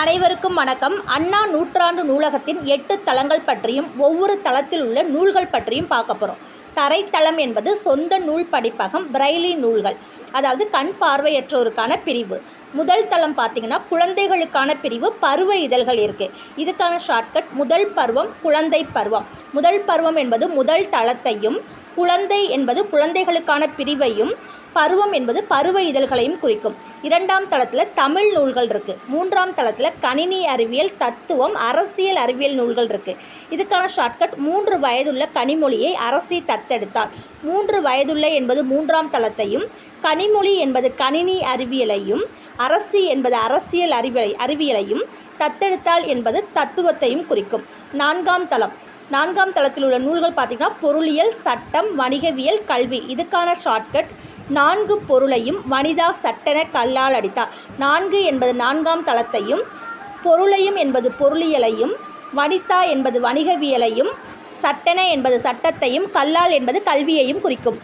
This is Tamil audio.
அனைவருக்கும் வணக்கம். அண்ணா நூற்றாண்டு நூலகத்தின் எட்டு தளங்கள் பற்றியும் ஒவ்வொரு தளத்தில் உள்ள நூல்கள் பற்றியும் பார்க்க போகிறோம் தரைத்தளம் என்பது சொந்த நூல் படிப்பகம் பிரைலி நூல்கள். அதாவது கண் பார்வையற்றோருக்கான பிரிவு. முதல் தளம் பார்த்தீங்கன்னா குழந்தைகளுக்கான பிரிவு பருவ இதழ்கள் இருக்குது இதுக்கான ஷார்ட்கட் முதல் பருவம் குழந்தை பருவம். முதல் பருவம் என்பது முதல் தளத்தையும் குழந்தை என்பது குழந்தைகளுக்கான பிரிவையும் பருவம் என்பது பருவ இதழ்களையும் குறிக்கும். இரண்டாம் தளத்தில் தமிழ் நூல்கள் இருக்குது மூன்றாம் தளத்தில் கணினி அறிவியல் தத்துவம் அரசியல் அறிவியல் நூல்கள் இருக்குது இதுக்கான ஷார்ட்கட் மூன்று வயதுள்ள கனிமொழியை அரசி தத்தெடுத்தால் மூன்று வயதுள்ள என்பது மூன்றாம் தளத்தையும் கனிமொழி என்பது கணினி அறிவியலையும் அரசி என்பது அரசியல் அறிவியலை அறிவியலையும் தத்தெடுத்தால் என்பது தத்துவத்தையும் குறிக்கும். நான்காம் தளம். நான்காம் தளத்தில் உள்ள நூல்கள் பார்த்திங்கன்னா பொருளியல் சட்டம் வணிகவியல் கல்வி. இதுக்கான ஷார்ட்கட் நான்கு பொருளையும் வனிதா சட்டென கல்லால் அடித்தார். நான்கு என்பது நான்காம் தளத்தையும் பொருளையும் என்பது பொருளியலையும் வனிதா என்பது வணிகவியலையும் சட்டென என்பது சட்டத்தையும் கல்லால் என்பது கல்வியையும் குறிக்கும்.